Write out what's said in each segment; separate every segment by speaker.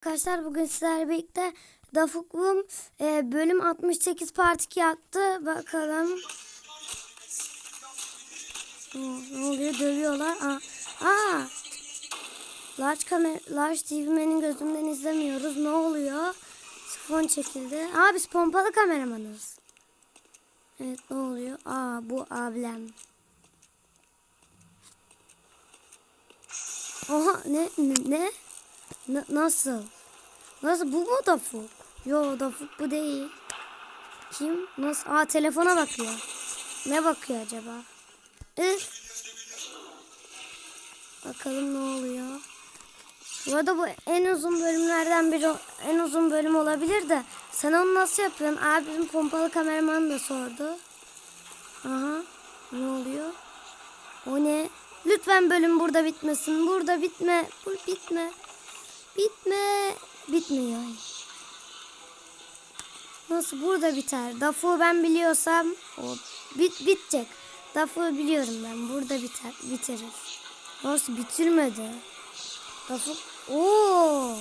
Speaker 1: Arkadaşlar bugün sizlerle birlikte Dafuklu'm e, bölüm 68 part 2 attı. Bakalım. Oo, ne oluyor? Dövüyorlar. Aa, aa. Large, kamer Large TV'menin gözünden izlemiyoruz. Ne oluyor? Sifon çekildi. Aa biz pompalı kameramanız. Evet ne oluyor? Aa bu ablem. Oha ne ne? Na- nasıl? Nasıl bu mu Dafuk? Yo Dafuk bu değil. Kim? Nasıl? Aa telefona bakıyor. Ne bakıyor acaba? Üf. Bakalım ne oluyor. Bu arada bu en uzun bölümlerden biri en uzun bölüm olabilir de sen onu nasıl yapıyorsun? Abi bizim pompalı kameraman da sordu. Aha ne oluyor? O ne? Lütfen bölüm burada bitmesin. Burada bitme. Bu bitme. Bitme. Bitmiyor. Nasıl burada biter? Dafu ben biliyorsam o bit bitecek. Dafu biliyorum ben. Burada biter bitirir. Nasıl bitirmedi? Dafu Oo!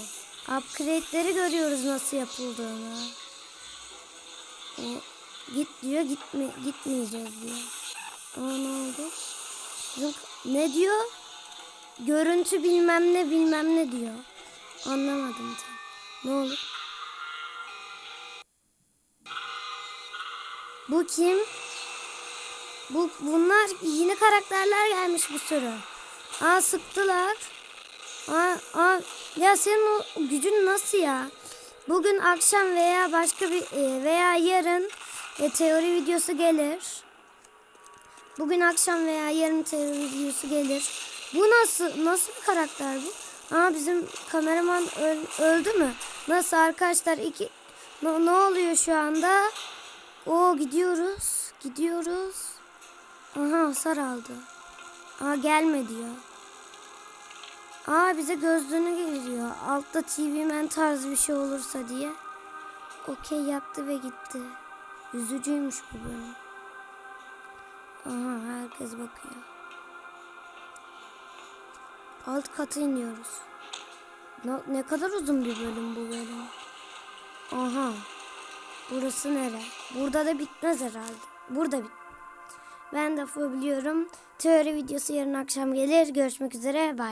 Speaker 1: Upgrade'leri görüyoruz nasıl yapıldığını. O, git diyor gitme gitmeyeceğiz diyor. Aa ne oldu? Bizim- ne diyor? Görüntü bilmem ne bilmem ne diyor. Anlamadım tam. Ne olur? Bu kim? Bu bunlar yeni karakterler gelmiş bu sürü. Aa sıktılar. Aa, aa ya senin o gücün nasıl ya? Bugün akşam veya başka bir e, veya yarın e, teori videosu gelir. Bugün akşam veya yarın teori videosu gelir. Bu nasıl nasıl bir karakter bu? Aa bizim kameraman öl- öldü mü? Nasıl arkadaşlar iki ne, ne oluyor şu anda? O gidiyoruz. Gidiyoruz. Aha hasar aldı. Aa gelme diyor. Aa bize gözlüğünü geliyor. Altta TV Man tarzı bir şey olursa diye. Okey yaptı ve gitti. Üzücüymüş bu bölüm. Aha herkes bakıyor. Alt kata iniyoruz. Ne, ne kadar uzun bir bölüm bu bölüm. Aha. Burası nere? Burada da bitmez herhalde. Burada bit. Ben de biliyorum. Teori videosu yarın akşam gelir. Görüşmek üzere. Bay.